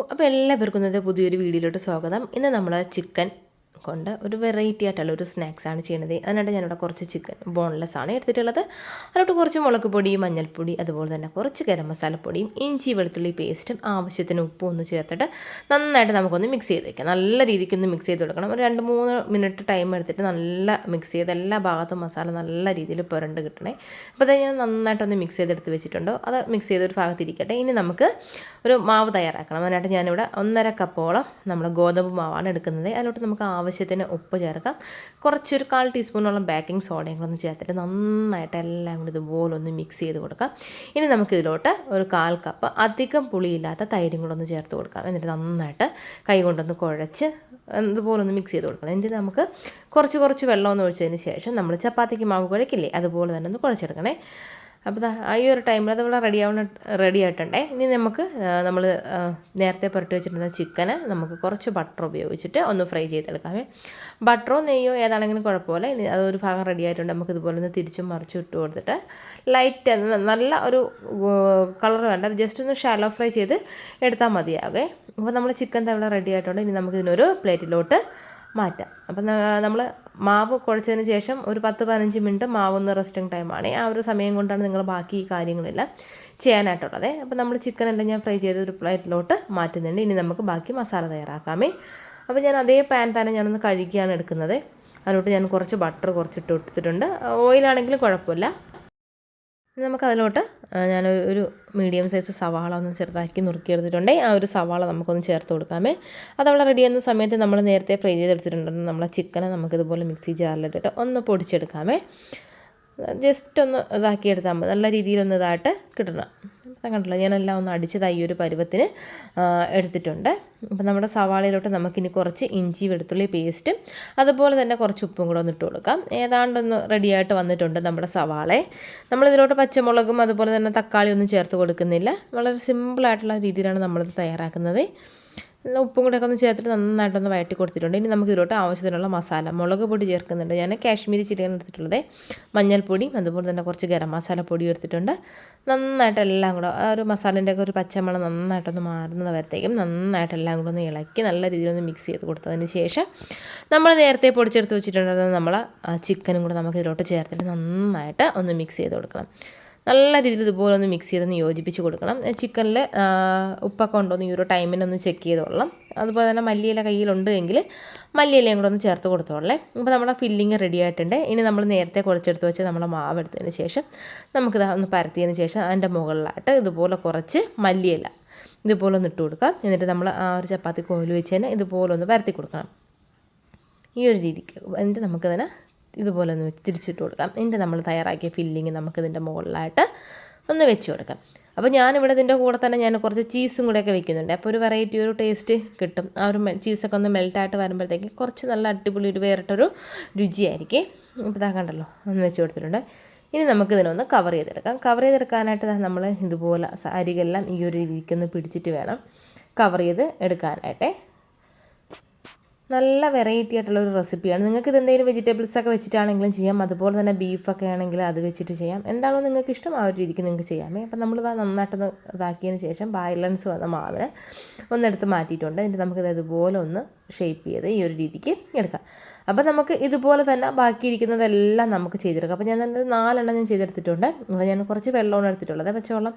അപ്പോൾ എല്ലാവർക്കും ഇന്നത്തെ പുതിയൊരു വീഡിയോയിലോട്ട് സ്വാഗതം. ഇന്ന് നമ്മൾ ചിക്കൻ കൊണ്ട് ഒരു വെറൈറ്റി ആയിട്ടുള്ള ഒരു സ്നാക്സാണ് ചെയ്യുന്നത് അതിനായിട്ട് ഞാനിവിടെ കുറച്ച് ചിക്കൻ ബോൺലെസ് ആണ് എടുത്തിട്ടുള്ളത്. അതിനോട്ട് കുറച്ച് മുളക് പൊടി മഞ്ഞൾപ്പൊടി അതുപോലെ തന്നെ കുറച്ച് ഗരം മസാലപ്പൊടിയും ഇഞ്ചി വെളുത്തുള്ളി പേസ്റ്റും ആവശ്യത്തിന് ഉപ്പും ഒന്ന് ചേർത്തിട്ട് നന്നായിട്ട് നമുക്കൊന്ന് മിക്സ് ചെയ്ത് വയ്ക്കാം നല്ല രീതിക്ക് ഒന്ന് മിക്സ് ചെയ്ത് കൊടുക്കണം. ഒരു രണ്ട് മൂന്ന് മിനിറ്റ് ടൈം എടുത്തിട്ട് നല്ല മിക്സ് ചെയ്ത് എല്ലാ ഭാഗത്തും മസാല നല്ല രീതിയിൽ പുരണ്ട് കിട്ടണേ. അപ്പോൾ അത് ഞാൻ നന്നായിട്ടൊന്ന് മിക്സ് ചെയ്തെടുത്ത് വെച്ചിട്ടുണ്ടോ. അത് മിക്സ് ചെയ്ത് ഒരു ഭാഗത്തിരിക്കട്ടെ ഇനി നമുക്ക് ഒരു മാവ് തയ്യാറാക്കണം. അതിനായിട്ട് ഞാനിവിടെ ഒന്നര കപ്പോളം നമ്മൾ ഗോതമ്പ് മാവാണ് എടുക്കുന്നത്. അതിലോട്ട് നമുക്ക് ആവശ്യത്തിന് ഉപ്പ് ചേർക്കാം. കുറച്ചൊരു കാൽ ടീസ്പൂണോളം ബേക്കിംഗ് സോഡയും കൂടെ ഒന്ന് ചേർത്തിട്ട് നന്നായിട്ട് എല്ലാം കൂടി ഇതുപോലെ ഒന്ന് മിക്സ് ചെയ്ത് കൊടുക്കാം. ഇനി നമുക്കിതിലോട്ട് ഒരു കാൽ കപ്പ് അധികം പുളിയില്ലാത്ത തൈരും കൂടെ ഒന്ന് ചേർത്ത് കൊടുക്കാം. എന്നിട്ട് നന്നായിട്ട് കൈ കൊണ്ടൊന്ന് കുഴച്ച് ഇതുപോലെ ഒന്ന് മിക്സ് ചെയ്ത് കൊടുക്കണം. എന്നിട്ട് നമുക്ക് കുറച്ച് കുറച്ച് വെള്ളം ഒന്ന് ഒഴിച്ചതിന് ശേഷം നമ്മൾ ചപ്പാത്തിക്ക് മാവ് കുഴക്കില്ലേ അതുപോലെ തന്നെ ഒന്ന് കുഴച്ചെടുക്കണേ. അപ്പോൾ ആ ഈ ഒരു ടൈമിൽ അത് ഇവിടെ റെഡി ആവുന്ന റെഡി ആയിട്ടുണ്ടേ. ഇനി നമുക്ക് നമ്മൾ നേരത്തെ പുരട്ടി വെച്ചിരുന്ന ചിക്കന് നമുക്ക് കുറച്ച് ബട്ടർ ഉപയോഗിച്ചിട്ട് ഒന്ന് ഫ്രൈ ചെയ്തെടുക്കാമേ. ബട്ടറോ നെയ്യോ ഏതാണെങ്കിലും കുഴപ്പമില്ല. ഇനി അതൊരു ഭാഗം റെഡി ആയിട്ടുണ്ട്. നമുക്ക് ഇതുപോലെ ഒന്ന് തിരിച്ചും മറിച്ചും ഇട്ട് കൊടുത്തിട്ട് ലൈറ്റ് നല്ല ഒരു കളർ വേണ്ട. ജസ്റ്റ് ഒന്ന് ഷാലോ ഫ്രൈ ചെയ്ത് എടുത്താൽ മതിയാകെ അപ്പോൾ നമ്മൾ ചിക്കൻ തവള റെഡി ആയിട്ടുണ്ട്. ഇനി നമുക്കിതിനൊരു പ്ലേറ്റിലോട്ട് മാറ്റാം. അപ്പം നമ്മൾ മാവ് കുഴച്ചതിന് ശേഷം ഒരു പത്ത് പതിനഞ്ച് മിനിറ്റ് മാവ് ഒന്ന് റെസ്റ്റിംഗ് ടൈമാണ് ആ ഒരു സമയം കൊണ്ടാണ് നിങ്ങൾ ബാക്കി കാര്യങ്ങളെല്ലാം ചെയ്യാനായിട്ടുള്ളത്. അപ്പം നമ്മൾ ചിക്കൻ എല്ലാം ഞാൻ ഫ്രൈ ചെയ്ത് ഒരു പ്ലേറ്റിലോട്ട് മാറ്റുന്നുണ്ട്. ഇനി നമുക്ക് ബാക്കി മസാല തയ്യാറാക്കാമേ. അപ്പോൾ ഞാൻ അതേ പാൻ പാനെ ഞാനൊന്ന് കഴുകിയാണ് എടുക്കുന്നത്. അതിലോട്ട് ഞാൻ കുറച്ച് ബട്ടർ കുറച്ചിട്ട് കൊടുത്തിട്ടുണ്ട്. ഓയിലാണെങ്കിലും കുഴപ്പമില്ല. നമുക്കതിലോട്ട് ഞാൻ ഒരു മീഡിയം സൈസ് സവാള ഒന്ന് ചെറുതാക്കി നുറുക്കിയെടുത്തിട്ടുണ്ടെങ്കിൽ ആ ഒരു സവാള നമുക്കൊന്ന് ചേർത്ത് കൊടുക്കാമേ. അതവിടെ റെഡി ചെയ്യുന്ന സമയത്ത് നമ്മൾ നേരത്തെ ഫ്രൈ ചെയ്തെടുത്തിട്ടുണ്ടെന്ന് നമ്മളെ ചിക്കനെ നമുക്കിതുപോലെ മിക്സി ജാറിലിട്ടിട്ട് ഒന്ന് പൊടിച്ചെടുക്കാമേ. ജസ്റ്റ് ഒന്ന് ഇതാക്കി എടുത്താൽ മതി. നല്ല രീതിയിലൊന്ന് ഇതായിട്ട് കിട്ടണം. കണ്ടില്ല ഞാനെല്ലാം ഒന്ന് അടിച്ചതായി ഒരു പരുവത്തിന് എടുത്തിട്ടുണ്ട്. അപ്പം നമ്മുടെ സവാളയിലോട്ട് നമുക്കിനി കുറച്ച് ഇഞ്ചി വെളുത്തുള്ളി പേസ്റ്റും അതുപോലെ തന്നെ കുറച്ച് ഉപ്പും കൂടെ ഒന്ന് ഇട്ട് കൊടുക്കാം. ഏതാണ്ടൊന്ന് റെഡിയായിട്ട് വന്നിട്ടുണ്ട് നമ്മുടെ സവാളെ. നമ്മളിതിലോട്ട് പച്ചമുളകും അതുപോലെ തന്നെ തക്കാളി ഒന്നും ചേർത്ത് കൊടുക്കുന്നില്ല. വളരെ സിമ്പിളായിട്ടുള്ള രീതിയിലാണ് നമ്മളിത് തയ്യാറാക്കുന്നത്. ഉപ്പും കൂടെ ഒക്കെ ഒന്ന് ചേർത്തിട്ട് നന്നായിട്ടൊന്ന് വയറ്റി കൊടുത്തിട്ടുണ്ട്. ഇനി നമുക്ക് ഇതിലോട്ട് ആവശ്യത്തിനുള്ള മസാല. മുളക് പൊടി ചേർക്കുന്നുണ്ട്. ഞാൻ കാശ്മീരി ചില്ലിയാണ് എടുത്തിട്ടുള്ളത്. മഞ്ഞൾപ്പൊടിയും അതുപോലെ തന്നെ കുറച്ച് ഗരം മസാല പൊടി എടുത്തിട്ടുണ്ട്. നന്നായിട്ട് എല്ലാം കൂടെ ആ ഒരു മസാലേന്റെ ഒക്കെ ഒരു പച്ചമണം നന്നായിട്ടൊന്ന് മാറുന്നത് വരത്തേക്കും. നന്നായിട്ട് എല്ലാം കൂടെ ഒന്ന് ഇളക്കി നല്ല രീതിയിലൊന്ന് മിക്സ് ചെയ്ത് കൊടുത്തതിന് ശേഷം നമ്മൾ നേരത്തെ പൊടിച്ചെടുത്ത് വെച്ചിട്ടുണ്ടായിരുന്ന നമ്മൾ ചിക്കനും കൂടെ നമുക്ക് ഇതിലോട്ട് ചേർത്തിട്ട് നന്നായിട്ട് ഒന്ന് മിക്സ് ചെയ്ത് കൊടുക്കണം. നല്ല രീതിയിൽ ഇതുപോലെ ഒന്ന് മിക്സ് ചെയ്തൊന്ന് യോജിപ്പിച്ച് കൊടുക്കണം. ചിക്കനിൽ ഉപ്പൊക്കെ ഉണ്ടോ എന്ന് ഈ ഒരു ടൈമിനൊന്ന് ചെക്ക് ചെയ്തോളാം അതുപോലെ തന്നെ മല്ലിയില കയ്യിലുണ്ട് എങ്കിൽ മല്ലിയിലയും കൂടെ ഒന്ന് ചേർത്ത് കൊടുത്തോളേ അപ്പോൾ നമ്മുടെ ഫില്ലിങ് റെഡി ആയിട്ടുണ്ട്. ഇനി നമ്മൾ നേരത്തെ കുറച്ചെടുത്ത് വെച്ച് നമ്മുടെ മാവ് എടുത്തതിന് ശേഷം നമുക്കിത് ഒന്ന് പരത്തിയതിന് ശേഷം അതിന്റെ മുകളിലായിട്ട് ഇതുപോലെ കുറച്ച് മല്ലിയില ഇതുപോലെ ഒന്ന് ഇട്ട് കൊടുക്കാം. എന്നിട്ട് നമ്മൾ ആ ഒരു ചപ്പാത്തി കോൽ വെച്ച് തന്നെ ഇതുപോലെ ഒന്ന് പരത്തി കൊടുക്കണം. ഈ ഒരു രീതിക്ക്. എന്നിട്ട് നമുക്കതിനെ ഇതുപോലെ ഒന്ന് തിരിച്ചിട്ട് കൊടുക്കാം. ഇതിന്റെ നമ്മൾ തയ്യാറാക്കിയ ഫില്ലിങ് നമുക്കിതിന്റെ മുകളിലായിട്ട് ഒന്ന് വെച്ച് കൊടുക്കാം. അപ്പോൾ ഞാനിവിടെ ഇതിന്റെ കൂടെ തന്നെ ഞാൻ കുറച്ച് ചീസും കൂടെയൊക്കെ വെക്കുന്നുണ്ട്. അപ്പോൾ ഒരു വെറൈറ്റി ഒരു ടേസ്റ്റ് കിട്ടും. ആ ഒരു ചീസൊക്കെ ഒന്ന് മെൽട്ടായിട്ട് വരുമ്പോഴത്തേക്ക് കുറച്ച് നല്ല അടിപൊളി ഒരു വേറിട്ടൊരു രുചിയായിരിക്കും. ഇപ്പോൾ ഇതാ കണ്ടല്ലോ ഒന്ന് വെച്ച് കൊടുത്തിട്ടുണ്ട്. ഇനി നമുക്ക് ഇതിനൊന്ന് കവർ ചെയ്തെടുക്കാം. കവർ ചെയ്തെടുക്കാനായിട്ട് നമ്മൾ ഇതുപോലെ അരികെല്ലാം ഈ ഒരു രീതിക്കൊന്ന് പിടിച്ചിട്ട് വേണം കവർ ചെയ്ത് എടുക്കാനായിട്ടേ നല്ല വെറൈറ്റി ആയിട്ടുള്ള ഒരു റെസിപ്പിയാണ് നിങ്ങൾക്ക് ഇത് എന്തെങ്കിലും വെജിറ്റബിൾസ് ഒക്കെ വെച്ചിട്ടാണെങ്കിലും ചെയ്യാം. അതുപോലെ തന്നെ ബീഫൊക്കെ ആണെങ്കിൽ അത് വെച്ചിട്ട് ചെയ്യാം. എന്താണോ നിങ്ങൾക്ക് ഇഷ്ടം ആ ഒരു രീതിക്ക് നിങ്ങൾക്ക് ചെയ്യാമേ. അപ്പം നമ്മൾ നന്നായിട്ടൊന്ന് ഇതാക്കിയതിന് ശേഷം ബാലൻസ് വന്ന മാവിനെ ഒന്നെടുത്ത് മാറ്റിയിട്ടുണ്ട്. എന്നിട്ട് നമുക്കിത് ഇതുപോലെ ഒന്ന് ഷേപ്പ് ചെയ്ത് ഈ ഒരു രീതിക്ക് എടുക്കാം. അപ്പോൾ നമുക്ക് ഇതുപോലെ തന്നെ ബാക്കിയിരിക്കുന്നതെല്ലാം നമുക്ക് ചെയ്തെടുക്കാം. അപ്പോൾ ഞാൻ നാലെണ്ണം ഞാൻ ചെയ്തെടുത്തിട്ടുണ്ട്. ഞാൻ കുറച്ച് വെള്ളമാണ് എടുത്തിട്ടുള്ളത്. പച്ചവെള്ളം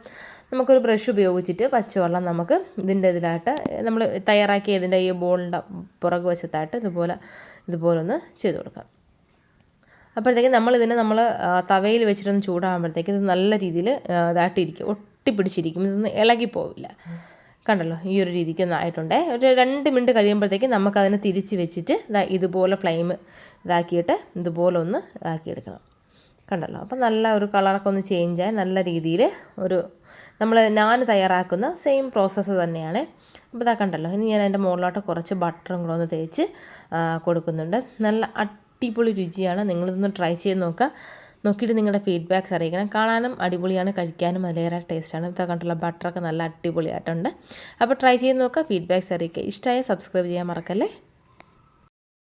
നമുക്കൊരു ബ്രഷ് ഉപയോഗിച്ചിട്ട് പച്ചവെള്ളം നമുക്ക് ഇതിന്റെ ഇതിലായിട്ട് നമ്മൾ തയ്യാറാക്കിയ ഇതിന്റെ ഈ ബോളിന്റെ പുറകു വശത്തായിട്ട് ഇതുപോലെ ഇതുപോലെ ഒന്ന് ചെയ്ത് കൊടുക്കാം. അപ്പോഴത്തേക്ക് നമ്മളിതിനെ നമ്മൾ തവയിൽ വെച്ചിട്ടൊന്ന് ചൂടാകുമ്പോഴത്തേക്ക് ഇത് നല്ല രീതിയിൽ ഇതായിട്ടിരിക്കും. ഒട്ടിപ്പിടിച്ചിരിക്കും. ഇതൊന്നും ഇളകിപ്പോവില്ല. കണ്ടല്ലോ ഈ ഒരു രീതിക്കൊന്നും ആയിട്ടുണ്ട്. ഒരു രണ്ട് മിനിറ്റ് കഴിയുമ്പോഴത്തേക്കും നമുക്കതിനെ തിരിച്ച് വെച്ചിട്ട് ഇതാ ഇതുപോലെ ഫ്ലെയിം ഇതാക്കിയിട്ട് ഇതുപോലെ ഒന്ന് ഇതാക്കിയെടുക്കണം. കണ്ടല്ലോ അപ്പം നല്ല ഒരു കളറൊക്കെ ഒന്ന് ചേഞ്ച് ആയി നല്ല രീതിയിൽ ഒരു നമ്മൾ ഞാൻ തയ്യാറാക്കുന്ന സെയിം പ്രോസസ്സ് തന്നെയാണ്. അപ്പോൾ ഇതാ കണ്ടല്ലോ ഇനി ഞാൻ അതിന്റെ മുകളിലോട്ട് കുറച്ച് ബട്ടറും കൂടെ ഒന്ന് തേച്ച് കൊടുക്കുന്നുണ്ട്. നല്ല അടിപൊളി രുചിയാണ് നിങ്ങളിതൊന്ന് ട്രൈ ചെയ്ത് നോക്കുക. നോക്കിയിട്ട് നിങ്ങളുടെ ഫീഡ്ബാക്ക്സ് അറിയിക്കണം. കാണാനും അടിപൊളിയാണ് കഴിക്കാനും അതിലേറെ ടേസ്റ്റാണ് ഇതൊക്കെ കണ്ടുള്ള ബട്ടറൊക്കെ നല്ല അടിപൊളിയായിട്ടുണ്ട്. അപ്പോൾ ട്രൈ ചെയ്ത് നോക്കുക ഫീഡ്ബാക്ക്സ് അറിയിക്കുക. ഇഷ്ടമായ സബ്സ്ക്രൈബ് ചെയ്യാൻ മറക്കല്ലേ?